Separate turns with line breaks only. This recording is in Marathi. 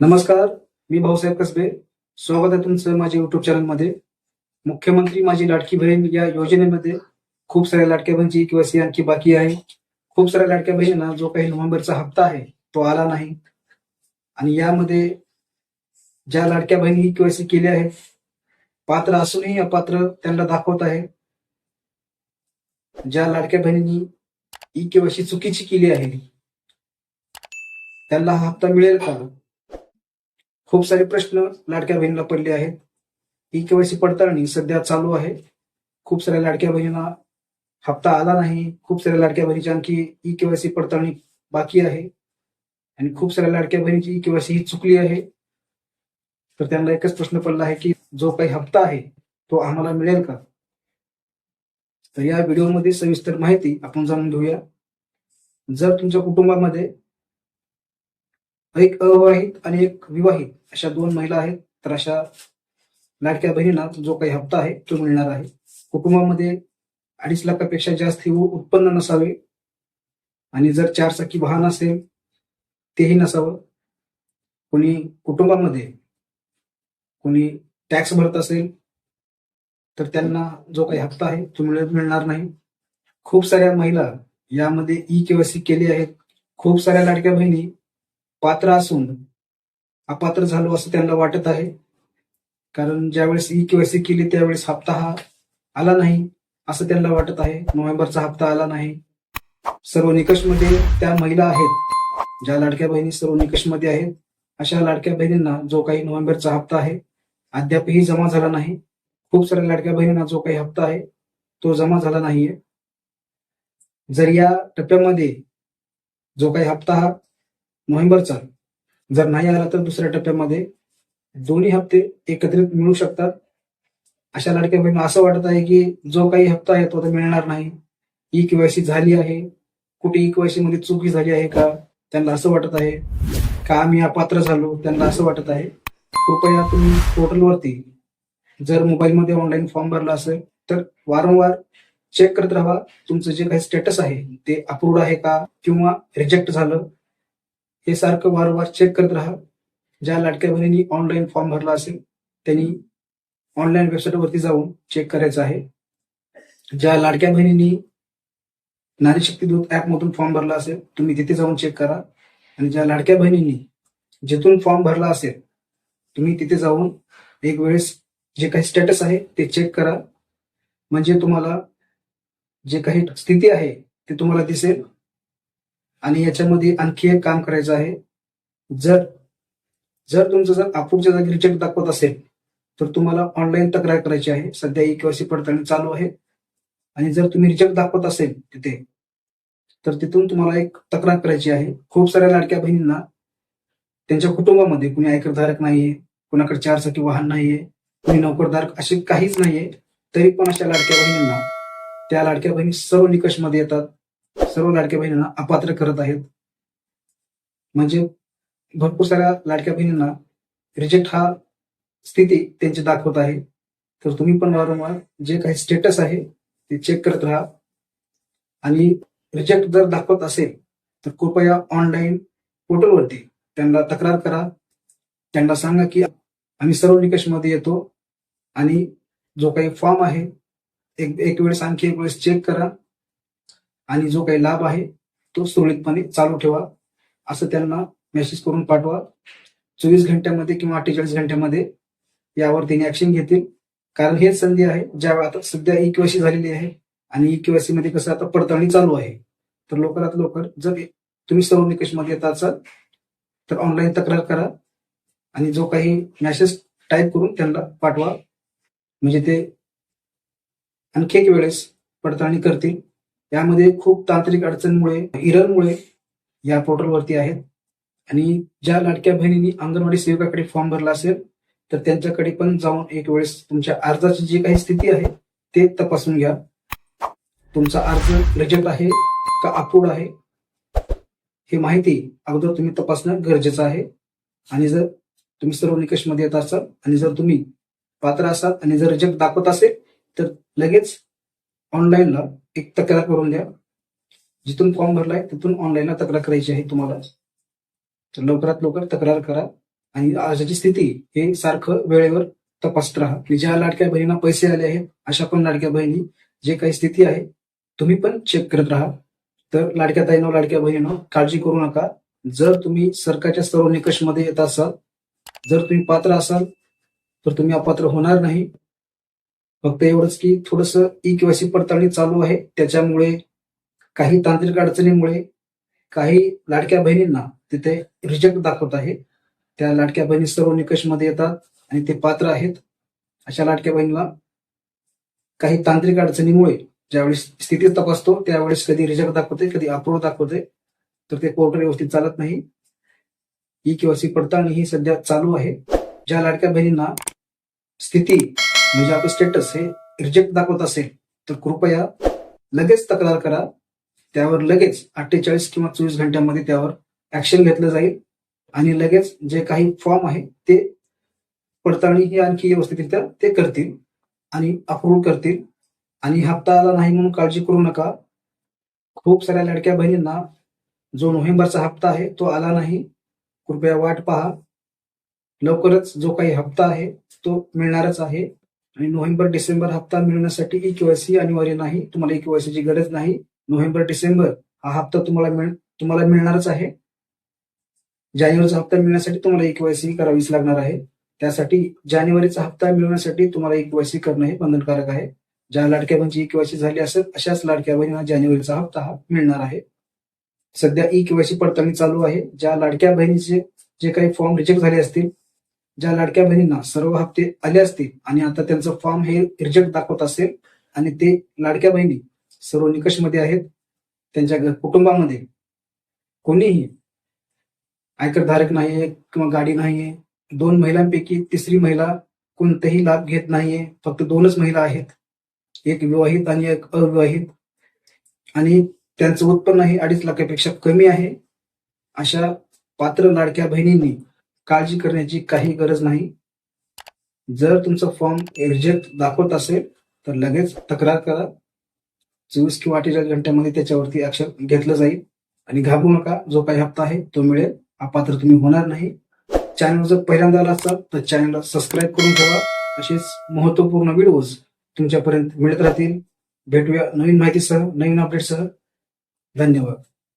नमस्कार मी भाऊसाहेब कसबे. स्वागत आहे तुमचं माझ्या युट्यूब चॅनलमध्ये मुख्यमंत्री माझी लाडकी बहीण या योजनेमध्ये खूप साऱ्या लाडक्या बहिणीची सी आणखी बाकी आहे. खूप साऱ्या लाडक्या बहिणींना जो काही नोव्हेंबरचा हप्ता आहे तो आला नाही. आणि यामध्ये ज्या लाडक्या बहिणी केवायसी केल्या आहेत पात्र असूनही अपात्र त्यांना दाखवत आहे. ज्या लाडक्या बहिणींनी ई केवायसी चुकीची केली आहे त्यांना हा हप्ता मिळेल का? खूप सारे प्रश्न लाडक्या बहिणीला पडले आहेत. ई केवायसी पडताळणी सध्या चालू आहे. खूप साऱ्या लाडक्या बहिणींना हप्ता आला नाही. खूप साऱ्या लाडक्या बहिणीची आणखी ई केवायसी पडताळणी बाकी आहे. आणि खूप साऱ्या लाडक्या बहिणीची ई केवायसी ही चुकली आहे. तर त्यांना एकच प्रश्न पडला आहे की जो काही हप्ता आहे तो आम्हाला मिळेल का? तर या व्हिडिओमध्ये सविस्तर माहिती आपण जाणून घेऊया. जर तुमच्या कुटुंबामध्ये एक अविवाहित आणि एक विवाहित अशा दोन महिला आहेत. तर अशा लाडक्या बहिणींना जो काही हप्ता आहे तो मिळणार आहे. कुटुंबामध्ये अडीच लाखापेक्षा जास्त हे उत्पन्न नसावे. आणि जर चार चाकी वाहन असेल तेही नसावं. कोणी कुटुंबामध्ये कोणी टॅक्स भरत असेल तर त्यांना जो काही हप्ता आहे तो मिळणार नाही. खूप साऱ्या महिला यामध्ये ई केवायसी केली आहेत. खूप साऱ्या लाडक्या बहिणी पात्र असून अपात्र झालो असं त्यांना वाटत आहे. कारण ज्यावेळेस ई केवायसी केली त्यावेळेस हप्ता हा आला नाही असं त्यांना वाटत आहे. नोव्हेंबरचा हप्ता आला नाही. सर्व निकषमध्ये त्या महिला आहेत ज्या लाडक्या बहिणी सर्व निकषमध्ये आहेत. अशा लाडक्या बहिणींना जो काही नोव्हेंबरचा हप्ता आहे अद्यापही जमा झाला नाही. खूप साऱ्या लाडक्या बहिणींना जो काही हप्ता आहे तो जमा झाला नाहीये. जर या टप्प्यामध्ये जो काही हप्ता हा नोव्हेंबरचा जर नाही आला तर दुसऱ्या टप्प्यामध्ये दोन्ही हप्ते एकत्रित मिळू शकतात. अशा लाडक्या बहिणी असं वाटत आहे की जो काही हप्ता आहे तो आता मिळणार नाही. ई केवायसी झाली आहे. कुठे ई केवायसी मध्ये चुकी झाली आहे का त्यांना असं वाटत आहे का आम्ही अपात्र झालो त्यांना असं वाटत आहे? कृपया तुम्ही पोर्टलवरती जर मोबाईलमध्ये ऑनलाईन फॉर्म भरला असेल तर वारंवार चेक करत राहा. तुमचं जे काही स्टेटस आहे ते अप्रूव्ड आहे का किंवा रिजेक्ट झालं हे सारखं वारंवार चेक करत राहा. ज्या लाडक्या बहिणींनी ऑनलाईन फॉर्म भरला असेल त्यांनी ऑनलाईन वेबसाईटवरती जाऊन चेक करायचं आहे. ज्या लाडक्या बहिणींनी नारी शक्ती दूत ऍपमधून फॉर्म भरला असेल तुम्ही तिथे जाऊन चेक करा. आणि ज्या लाडक्या बहिणींनी जिथून फॉर्म भरला असेल तुम्ही तिथे जाऊन एक वेळेस जे काही स्टेटस आहे ते चेक करा. म्हणजे तुम्हाला जे काही स्थिती आहे ते तुम्हाला दिसेल. आणि याच्यामध्ये आणखी एक काम करायचं आहे. जर जर तुमचं जर आपूच्या जागी रिजेक्ट दाखवत असेल तर तुम्हाला ऑनलाईन तक्रार करायची आहे. सध्या ई केवायसी पडताळणी चालू आहे. आणि जर तुम्ही रिजेक्ट दाखवत असेल तिथे तर तिथून तुम्हाला एक तक्रार करायची आहे. खूप साऱ्या लाडक्या बहिणींना त्यांच्या कुटुंबामध्ये कुणी आयकरधारक नाहीये कुणाकडे चारचाकी वाहन नाहीये कुणी नोकरधारक असे काहीच नाहीये तरी पण अशा लाडक्या बहिणींना त्या लाडक्या बहिणी सर्व निकषमध्ये येतात. सर्व लाडक्या बहिणींना अपात्र करत आहेत. म्हणजे भरपूर साऱ्या लाडक्या बहिणींना रिजेक्ट हा स्थिती त्यांची दाखवत आहे. तर तुम्ही पण वारंवार जे काही स्टेटस आहे ते चेक करत राहा. आणि रिजेक्ट जर दाखवत असेल तर कृपया ऑनलाईन पोर्टलवरती त्यांना तक्रार करा. त्यांना सांगा की आम्ही सर्व निकषमध्ये येतो आणि जो काही फॉर्म आहे एक एक वेळेस आणखी एक वेळेस चेक करा. आणि जो काही लाभ आहे तो सुरळीतपणे चालू ठेवा. असं त्यांना मेसेज करून पाठवा. चोवीस घंट्यामध्ये किंवा अठ्ठेचाळीस घंट्यामध्ये यावर त्यांनी ऍक्शन घेतील. कारण हेच संधी आहे ज्या आता सध्या ई केवायसी झालेली आहे आणि ई केवायसी मध्ये कसं आता पडताळणी चालू आहे. तर लवकरात लवकर जर तुम्ही सर्व निकषमध्ये येत असाल तर ऑनलाईन तक्रार करा आणि जो काही मेसेज टाईप करून त्यांना पाठवा. म्हणजे ते आणखी एक वेळेस पडताळणी करतील. यामध्ये खूप तांत्रिक अडचणीमुळे इररमुळे या पोर्टलवरती आहेत. आणि ज्या लाडक्या बहिणींनी अंगणवाडी सेवकाकडे फॉर्म भरला असेल तर त्यांच्याकडे पण जाऊन एक वेळेस तुमच्या अर्जाची जी काही स्थिती आहे ते तपासून घ्या. तुमचा अर्ज रिजेक्ट आहे का अप्रूव्ड आहे हे माहिती अगोदर तुम्ही तपासणं गरजेचं आहे. आणि जर तुम्ही सर्व निकषमध्ये येत असाल आणि जर तुम्ही पात्र असाल आणि जर रिजेक्ट दाखवत असेल तर लगेच ऑनलाईनला एक तक्रार करून द्या. जिथून फॉर्म भरलाय तिथून ऑनलाईनला तक्रार करायची आहे तुम्हाला. तर लवकरात लवकर तक्रार करा आणि आजची स्थिती हे सारखं वेळेवर तपासत राहा की ज्या लाडक्या बहिणींना पैसे आले आहेत अशा पण लाडक्या बहिणी जे काही स्थिती आहे तुम्ही पण चेक करत राहा. तर लाडक्या ताईनो लाडक्या बहिणीनो काळजी करू नका. जर तुम्ही सरकारच्या सर्व निकषमध्ये येत असाल जर तुम्ही पात्र असाल तर तुम्ही अपात्र होणार नाही. फक्त एवढंच की थोडस ई केवायसी पडताळणी चालू आहे. त्याच्यामुळे काही तांत्रिक अडचणीमुळे काही लाडक्या बहिणींना तिथे रिजेक्ट दाखवत आहे. त्या लाडक्या बहिणी सर्व निकषमध्ये येतात आणि ते पात्र आहेत. अशा लाडक्या बहिणीला काही तांत्रिक अडचणीमुळे ज्यावेळेस स्थिती तपासतो त्यावेळेस कधी रिजेक्ट दाखवते कधी अप्रूव्ह दाखवते तर ते पोर्टल व्यवस्थित चालत नाही. ई केवायसी पडताळणी ही सध्या चालू आहे. ज्या लाडक्या बहिणींना स्थिती म्हणजे आपलं स्टेटस हे रिजेक्ट दाखवत असेल तर कृपया लगेच तक्रार करा. त्यावर लगेच अठ्ठेचाळीस किंवा चोवीस घंट्यामध्ये त्यावर ऍक्शन घेतलं जाईल. आणि लगेच जे काही फॉर्म आहे ते पडताळणी ही आणखी व्यवस्थितरित्या ते करतील आणि अप्रूव्ह करतील. आणि हप्ता आला नाही म्हणून काळजी करू नका. खूप साऱ्या लडक्या बहिणींना जो नोव्हेंबरचा हप्ता आहे तो आला नाही. कृपया वाट पहा. लवकरच जो काही हप्ता आहे तो मिळणारच आहे. आणि नोव्हेंबर डिसेंबर हप्ता मिळण्यासाठी ई केवायसी अनिवार्य नाही. तुम्हाला ई केवायसीची गरज नाही. नोव्हेंबर डिसेंबर हा हप्ता तुम्हाला मिळ तुम्हाला मिळणारच आहे. जानेवारीचा हप्ता मिळण्यासाठी तुम्हाला ई केवायसी करावीच लागणार आहे. त्यासाठी जानेवारीचा हप्ता मिळवण्यासाठी तुम्हाला ई केवायसी करणं हे बंधनकारक आहे. ज्या लाडक्या बहिणीची ई केवायसी झाली असेल अशाच लाडक्या बहिणींना जानेवारीचा हप्ता हा मिळणार आहे. सध्या ई केवायसी पडताळणी चालू आहे. ज्या लाडक्या बहिणीचे जे काही फॉर्म रिजेक्ट झाले असतील ज्या लाडक्या बहिणींना सर्व हप्ते आले असतील आणि आता त्यांचं फॉर्म हे रिजेक्ट दाखवत असेल आणि ते लाडक्या बहिणी सर्व निकषमध्ये आहेत त्यांच्या कुटुंबामध्ये कोणीही आयकर धारक नाहीये किंवा गाडी नाहीये दोन महिलांपैकी तिसरी महिला कोणताही लाभ घेत नाहीये फक्त दोनच महिला आहेत. एक विवाहित आणि एक अविवाहित. आणि त्यांचं उत्पन्न हे अडीच लाखापेक्षा कमी आहे. अशा पात्र लाडक्या बहिणींनी काळजी करण्याची काही गरज नाही. जर तुमचा फॉर्म रिजेक्ट दाखवत असेल तर लगेच तक्रार करा. चोवीस किंवा अठ्ठेचाळीस घंट्यामध्ये त्याच्यावरती ऍक्शन घेतलं जाईल. आणि घाबरू नका जो काही हप्ता आहे तो मिळेल. अपात्र तुम्ही होणार नाही. चॅनल जर पहिल्यांदा आला असाल तर चॅनलला सबस्क्राईब करून ठेवा. असेच महत्त्वपूर्ण व्हिडिओज तुमच्यापर्यंत मिळत राहतील. भेटूया नवीन माहितीसह नवीन अपडेटसह धन्यवाद.